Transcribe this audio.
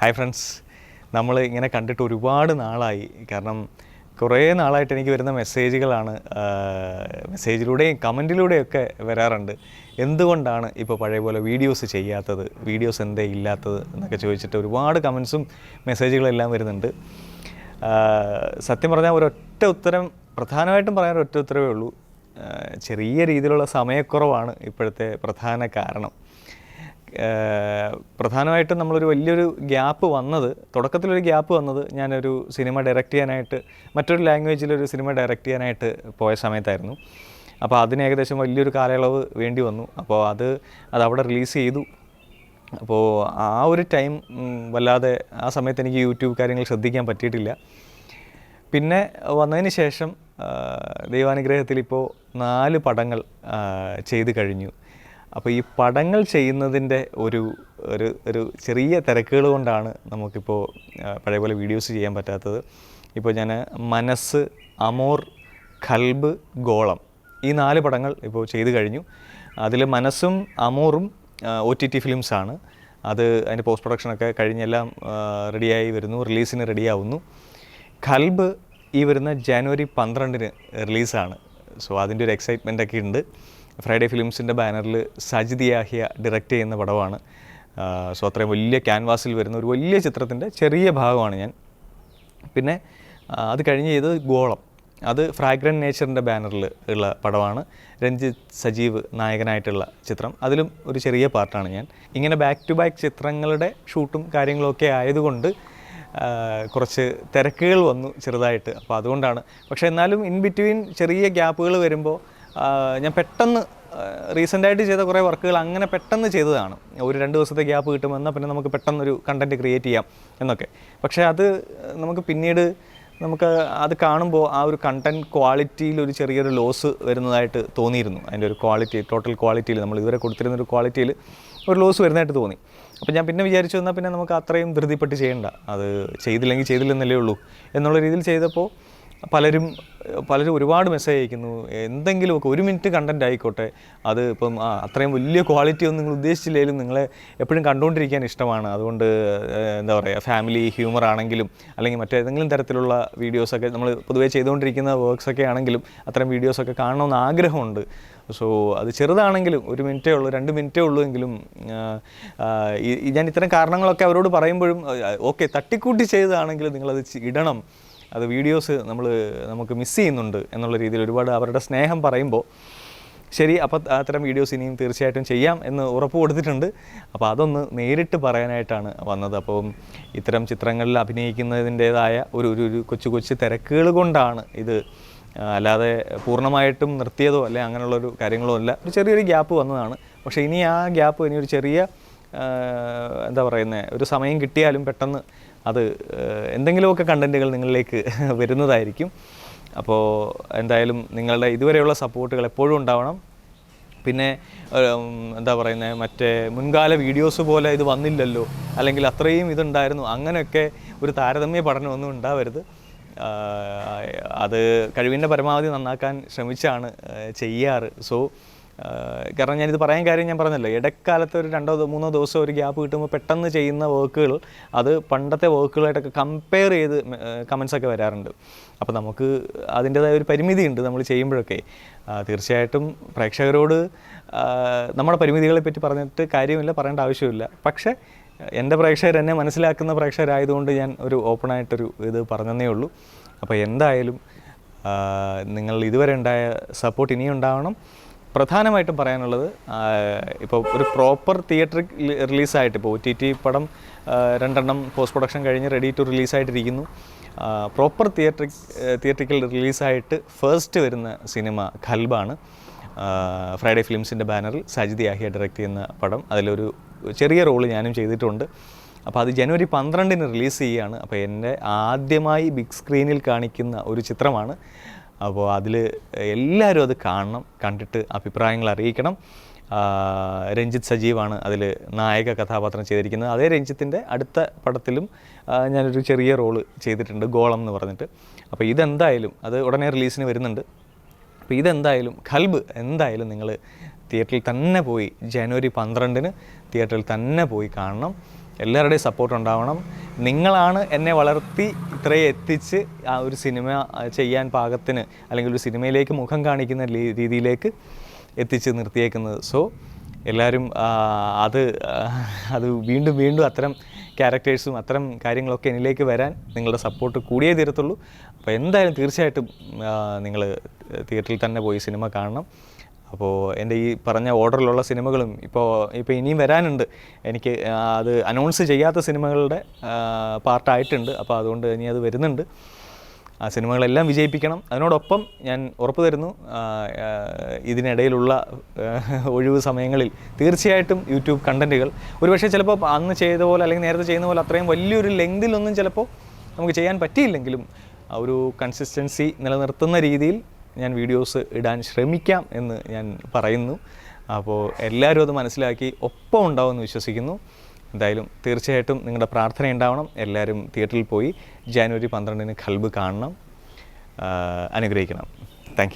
Hi friends. നമ്മൾ ഇങ്ങനെ കണ്ടിട്ട് ഒരുപാട് നാളായി. കാരണം കുറേ നാളായിട്ട് എനിക്ക് വരുന്ന മെസ്സേജുകളാണ് മെസ്സേജിലൂടെയും കമന്റിലൂടെയൊക്കെ വരാറുണ്ട്. എന്തുകൊണ്ടാണ് ഇപ്പോൾ പഴയ പോലെ വീഡിയോസ് ചെയ്യാത്തത്? വീഡിയോസ് എന്തേ ഇല്ലാത്തത് എന്നൊക്കെ ചോദിച്ചിട്ട് ഒരുപാട് കമൻസും മെസ്സേജുകളെല്ലാം വരുന്നുണ്ട്. സത്യം പറഞ്ഞാൽ ഒരൊറ്റ ഉത്തരം പ്രധാനമായിട്ടും പറയാൻ ഒറ്റ ഉത്തരവേ ഉള്ളൂ. ചെറിയ രീതിയിലുള്ള സമയക്കുറവാണ് ഇപ്പോഴത്തെ പ്രധാന കാരണം. പ്രധാനമായിട്ടും നമ്മളൊരു വലിയൊരു ഗ്യാപ്പ് വന്നത് തുടക്കത്തിലൊരു ഗ്യാപ്പ് വന്നത് ഞാനൊരു സിനിമ ഡയറക്റ്റ് ചെയ്യാനായിട്ട് മറ്റൊരു ലാംഗ്വേജിലൊരു സിനിമ ഡയറക്റ്റ് ചെയ്യാനായിട്ട് പോയ സമയത്തായിരുന്നു. അപ്പോൾ അതിന് ഏകദേശം വലിയൊരു കാലയളവ് വേണ്ടി വന്നു. അപ്പോൾ അത് അത് അവിടെ റിലീസ് ചെയ്തു. അപ്പോൾ ആ ഒരു ടൈം വല്ലാതെ ആ സമയത്ത് എനിക്ക് യൂട്യൂബ് കാര്യങ്ങൾ ശ്രദ്ധിക്കാൻ പറ്റിയിട്ടില്ല. പിന്നെ വന്നതിന് ശേഷം ദൈവാനുഗ്രഹത്തിൽ ഇപ്പോൾ നാല് പടങ്ങൾ ചെയ്ത് കഴിഞ്ഞു. അപ്പോൾ ഈ പടങ്ങൾ ചെയ്യുന്നതിന്റെ ഒരു ഒരു ഒരു ചെറിയ തിരക്കുകൾ കൊണ്ടാണ് നമുക്കിപ്പോൾ പഴയപോലെ പഴയ പോലെ വീഡിയോസ് ചെയ്യാൻ പറ്റാത്തത്. ഇപ്പോൾ ഞാൻ മനസ്സ് അമോർ ഖൽബ് ഗോളം ഈ നാല് പടങ്ങൾ ഇപ്പോൾ ചെയ്ത് കഴിഞ്ഞു. അതിൽ മനസ്സും അമോറും ഒ ടി ടി ഫിലിംസാണ് അത് അതിന്റെ പോസ്റ്റ് പ്രൊഡക്ഷനൊക്കെ കഴിഞ്ഞെല്ലാം റെഡിയായി വരുന്നു റിലീസിന് റെഡിയാവുന്നു ഖൽബ് ഈ വരുന്ന ജാനുവരി പന്ത്രണ്ടിന് റിലീസാണ് സോ അതിന്റെ ഒരു എക്സൈറ്റ്മെന്റ് ഒക്കെ ഉണ്ട്. ഫ്രൈഡേ ഫിലിംസിന്റെ ബാനറിൽ സജിദ് യാഹിയ ഡയറക്റ്റ് ചെയ്യുന്ന പടമാണ്. സോ അത്രയും വലിയ ക്യാൻവാസിൽ വരുന്ന ഒരു വലിയ ചിത്രത്തിന്റെ ചെറിയ ഭാഗമാണ് ഞാൻ. പിന്നെ അത് കഴിഞ്ഞ് ചെയ്തത് ഗോളം. അത് ഫ്രാഗ്രൻ നേച്ചറിന്റെ ബാനറിൽ ഉള്ള പടമാണ്. രഞ്ജിത്ത് സജീവ് നായകനായിട്ടുള്ള ചിത്രം. അതിലും ഒരു ചെറിയ പാർട്ടാണ് ഞാൻ. ഇങ്ങനെ ബാക്ക് ടു ബാക്ക് ചിത്രങ്ങളുടെ ഷൂട്ടും കാര്യങ്ങളൊക്കെ ആയതുകൊണ്ട് കുറച്ച് തിരക്കുകൾ വന്നു ചെറുതായിട്ട്. അപ്പോൾ അതുകൊണ്ടാണ്. പക്ഷേ എന്നാലും ഇൻ ബിറ്റ്വീൻ ചെറിയ ഗ്യാപ്പുകൾ വരുമ്പോൾ ഞാൻ പെട്ടെന്ന് റീസെന്റായിട്ട് ചെയ്ത കുറേ വർക്കുകൾ അങ്ങനെ പെട്ടെന്ന് ചെയ്തതാണ്. ഒരു രണ്ട് ദിവസത്തെ ഗ്യാപ്പ് കിട്ടുമെന്നാൽ പിന്നെ നമുക്ക് പെട്ടെന്നൊരു കണ്ടന്റ് ക്രിയേറ്റ് ചെയ്യാം എന്നൊക്കെ. പക്ഷേ അത് നമുക്ക് പിന്നീട് നമുക്ക് അത് കാണുമ്പോൾ ആ ഒരു കണ്ടന്റ് ക്വാളിറ്റിയിൽ ഒരു ചെറിയൊരു ലോസ് വരുന്നതായിട്ട് തോന്നിയിരുന്നു. അതിന്റെ ഒരു ക്വാളിറ്റി ടോട്ടൽ ക്വാളിറ്റിയിൽ നമ്മൾ ഇതുവരെ കൊടുത്തിരുന്ന ഒരു ക്വാളിറ്റിയിൽ ഒരു ലോസ് വരുന്നതായിട്ട് തോന്നി. അപ്പോൾ ഞാൻ പിന്നെ വിചാരിച്ചു എന്നാൽ പിന്നെ നമുക്ക് അത്രയും ധൃതിപ്പെട്ട് ചെയ്യേണ്ട. അത് ചെയ്തില്ലെങ്കിൽ ചെയ്തില്ലെന്നല്ലേ ഉള്ളൂ എന്നുള്ള രീതിയിൽ ചെയ്തപ്പോൾ പലരും പലരും ഒരുപാട് മെസ്സേജ് അയക്കുന്നു. എന്തെങ്കിലുമൊക്കെ ഒരു മിനിറ്റ് കണ്ടന്റ് ആയിക്കോട്ടെ. അത് ഇപ്പം അത്രയും വലിയ ക്വാളിറ്റി ഒന്നും നിങ്ങൾ ഉദ്ദേശിച്ചില്ലെങ്കിലും നിങ്ങളെ എപ്പോഴും കണ്ടുകൊണ്ടിരിക്കാൻ ഇഷ്ടമാണ്. അതുകൊണ്ട് എന്താ പറയുക ഫാമിലി ഹ്യൂമർ ആണെങ്കിലും അല്ലെങ്കിൽ മറ്റേതെങ്കിലും തരത്തിലുള്ള വീഡിയോസൊക്കെ നമ്മൾ പൊതുവേ ചെയ്തുകൊണ്ടിരിക്കുന്ന വർക്ക്സൊക്കെ ആണെങ്കിലും അത്തരം വീഡിയോസൊക്കെ കാണണമെന്ന് ആഗ്രഹമുണ്ട്. സോ അത് ചെറുതാണെങ്കിലും ഒരു മിനിറ്റേ ഉള്ളൂ രണ്ട് മിനിറ്റേ ഉള്ളൂ എങ്കിലും ഞാൻ ഇത്തരം കാരണങ്ങളൊക്കെ അവരോട് പറയുമ്പോഴും ഓക്കെ തട്ടിക്കൂട്ടി ചെയ്തതാണെങ്കിലും നിങ്ങളത് ഇടണം. അത് വീഡിയോസ് നമ്മൾ നമുക്ക് മിസ് ചെയ്യുന്നുണ്ട് എന്നുള്ള രീതിയിൽ ഒരുപാട് അവരുടെ സ്നേഹം പറയുമ്പോൾ ശരി അപ്പോൾ അത്തരം വീഡിയോസ് ഇനിയും തീർച്ചയായിട്ടും ചെയ്യാം എന്ന് ഉറപ്പ് കൊടുത്തിട്ടുണ്ട്. അപ്പോൾ അതൊന്ന് നേരിട്ട് പറയാനായിട്ടാണ് വന്നത്. അപ്പം ഇത്തരം ചിത്രങ്ങളിൽ അഭിനയിക്കുന്നതിന്റേതായ ഒരു ഒരു കൊച്ചു കൊച്ചു തിരക്കുകൾ കൊണ്ടാണ് ഇത് അല്ലാതെ പൂർണമായിട്ടും നിർത്തിയതോ അല്ലെ അങ്ങനെയുള്ളൊരു കാര്യങ്ങളോ അല്ല. ഒരു ചെറിയൊരു ഗ്യാപ്പ് വന്നതാണ്. പക്ഷേ ഇനി ആ ഗ്യാപ്പ് ഇനി ഒരു ചെറിയ എന്താ പറയുന്നത് ഒരു സമയം കിട്ടിയാലും പെട്ടെന്ന് അത് എന്തെങ്കിലുമൊക്കെ കണ്ടന്റുകൾ നിങ്ങളിലേക്ക് വരുന്നതായിരിക്കും. അപ്പോൾ എന്തായാലും നിങ്ങളുടെ ഇതുവരെയുള്ള സപ്പോർട്ടുകൾ എപ്പോഴും ഉണ്ടാവണം. പിന്നെ എന്താ പറയുന്നത് മറ്റേ മുൻകാല വീഡിയോസ് പോലെ ഇത് വന്നില്ലല്ലോ അല്ലെങ്കിൽ അത്രയും ഇതുണ്ടായിരുന്നു അങ്ങനെയൊക്കെ ഒരു താരതമ്യ പഠനമൊന്നും ഉണ്ടാവരുത്. അത് കഴിവിന്റെ പരമാവധി നന്നാക്കാൻ ശ്രമിച്ചാണ് ചെയ്യാറ്. സോ കാരണം ഞാനിത് പറയാൻ കാര്യം ഞാൻ പറഞ്ഞല്ലോ ഇടക്കാലത്ത് ഒരു രണ്ടോ മൂന്നോ ദിവസം ഒരു ഗ്യാപ്പ് കിട്ടുമ്പോൾ പെട്ടെന്ന് ചെയ്യുന്ന വർക്കുകൾ അത് പണ്ടത്തെ വർക്കുകളായിട്ടൊക്കെ കമ്പയർ ചെയ്ത് കമൻസ് ഒക്കെ വരാറുണ്ട്. അപ്പോൾ നമുക്ക് അതിന്റെതായ ഒരു പരിമിതി ഉണ്ട് നമ്മൾ ചെയ്യുമ്പോഴൊക്കെ. തീർച്ചയായിട്ടും പ്രേക്ഷകരോട് നമ്മുടെ പരിമിതികളെ പറ്റി പറഞ്ഞിട്ട് കാര്യമില്ല പറയേണ്ട ആവശ്യമില്ല. പക്ഷേ എന്റെ പ്രേക്ഷകർ എന്നെ മനസ്സിലാക്കുന്ന പ്രേക്ഷകരായതുകൊണ്ട് ഞാൻ ഒരു ഓപ്പണായിട്ടൊരു ഇത് പറഞ്ഞതേ ഉള്ളൂ. അപ്പോൾ എന്തായാലും നിങ്ങൾ ഇതുവരെ ഉണ്ടായ സപ്പോർട്ട് ഇനിയും ഉണ്ടാവണം. പ്രധാനമായിട്ടും പറയാനുള്ളത് ഇപ്പോൾ ഒരു പ്രോപ്പർ തിയേറ്റർ റിലീസായിട്ട് ഇപ്പോൾ ഒ ടി ടി പടം രണ്ടെണ്ണം പോസ്റ്റ് പ്രൊഡക്ഷൻ കഴിഞ്ഞ് റെഡി ടു റിലീസായിട്ടിരിക്കുന്നു പ്രോപ്പർ തിയേറ്റർ തിയേറ്ററിക്കൽ റിലീസായിട്ട് ഫസ്റ്റ് വരുന്ന സിനിമ ഖൽബാണ്. ഫ്രൈഡേ ഫിലിംസിന്റെ ബാനറിൽ സജിദ് യാഹിയ ഡയറക്റ്റ് ചെയ്യുന്ന പടം. അതിലൊരു ചെറിയ റോൾ ഞാനും ചെയ്തിട്ടുണ്ട്. അപ്പോൾ അത് ജനുവരി പന്ത്രണ്ടിന് റിലീസ് ചെയ്യുകയാണ് അപ്പോൾ എന്റെ ആദ്യമായി ബിഗ് സ്ക്രീനിൽ കാണിക്കുന്ന ഒരു ചിത്രമാണ്. അപ്പോൾ അതിൽ എല്ലാവരും അത് കാണണം കണ്ടിട്ട് അഭിപ്രായങ്ങൾ അറിയിക്കണം. രഞ്ജിത്ത് സജീവാണ് അതിൽ നായക കഥാപാത്രം ചെയ്തിരിക്കുന്നത്. അതേ രഞ്ജിത്തിന്റെ അടുത്ത പടത്തിലും ഞാനൊരു ചെറിയ റോൾ ചെയ്തിട്ടുണ്ട് ഗോളം എന്ന് പറഞ്ഞിട്ട്. അപ്പോൾ ഇതെന്തായാലും അത് ഉടനെ റിലീസിന് വരുന്നുണ്ട്. അപ്പോൾ ഇതെന്തായാലും ഖൽബ് എന്തായാലും നിങ്ങൾ തിയേറ്ററിൽ തന്നെ പോയി ജനുവരി പന്ത്രണ്ടിന് തിയേറ്ററിൽ തന്നെ പോയി കാണണം. എല്ലാവരുടെയും സപ്പോർട്ട് ഉണ്ടാവണം. നിങ്ങളാണ് എന്നെ വളർത്തി ഇത്രയും എത്തിച്ച് ആ ഒരു സിനിമ ചെയ്യാൻ പാകത്തിന് അല്ലെങ്കിൽ ഒരു സിനിമയിലേക്ക് മുഖം കാണിക്കുന്ന രീതിയിലേക്ക് എത്തിച്ച് നിർത്തിയേക്കുന്നത്. സോ എല്ലാവരും അത് അത് വീണ്ടും വീണ്ടും അത്തരം ക്യാരക്ടേഴ്സും അത്തരം കാര്യങ്ങളൊക്കെ എന്നിലേക്ക് വരാൻ നിങ്ങളുടെ സപ്പോർട്ട് കൂടിയേ തീരത്തുള്ളൂ. അപ്പോൾ എന്തായാലും തീർച്ചയായിട്ടും നിങ്ങൾ തിയേറ്ററിൽ തന്നെ പോയി സിനിമ കാണണം. അപ്പോൾ എന്റെ ഈ പറഞ്ഞ ഓർഡറിലുള്ള സിനിമകളും ഇപ്പോൾ ഇപ്പോൾ ഇനിയും വരാനുണ്ട്. എനിക്ക് അത് അനൗൺസ് ചെയ്യാത്ത സിനിമകളുടെ പാർട്ടായിട്ടുണ്ട്. അപ്പോൾ അതുകൊണ്ട് ഇനി അത് വരുന്നുണ്ട്. ആ സിനിമകളെല്ലാം വിജയിപ്പിക്കണം. അതിനോടൊപ്പം ഞാൻ ഉറപ്പ് തരുന്നു ഇതിനിടയിലുള്ള ഒഴിവ് സമയങ്ങളിൽ തീർച്ചയായിട്ടും യൂട്യൂബ് കണ്ടന്റുകൾ ഒരുപക്ഷെ ചിലപ്പോൾ അന്ന് ചെയ്ത പോലെ അല്ലെങ്കിൽ നേരത്തെ ചെയ്യുന്ന പോലെ അത്രയും വലിയൊരു ലെങ്തിലൊന്നും ചിലപ്പോൾ നമുക്ക് ചെയ്യാൻ പറ്റിയില്ലെങ്കിലും ഒരു കൺസിസ്റ്റൻസി നിലനിർത്തുന്ന രീതിയിൽ ഞാൻ വീഡിയോസ് ഇടാൻ ശ്രമിക്കാം എന്ന് ഞാൻ പറയുന്നു. അപ്പോൾ എല്ലാവരും അത് മനസ്സിലാക്കി ഒപ്പം ഉണ്ടാവുമെന്ന് വിശ്വസിക്കുന്നു. എന്തായാലും തീർച്ചയായിട്ടും നിങ്ങളുടെ പ്രാർത്ഥന ഉണ്ടാവണം. എല്ലാവരും തിയേറ്ററിൽ പോയി ജാനുവരി പന്ത്രണ്ടിന് ഖൽബ് കാണണം. അനുഗ്രഹിക്കണം. താങ്ക്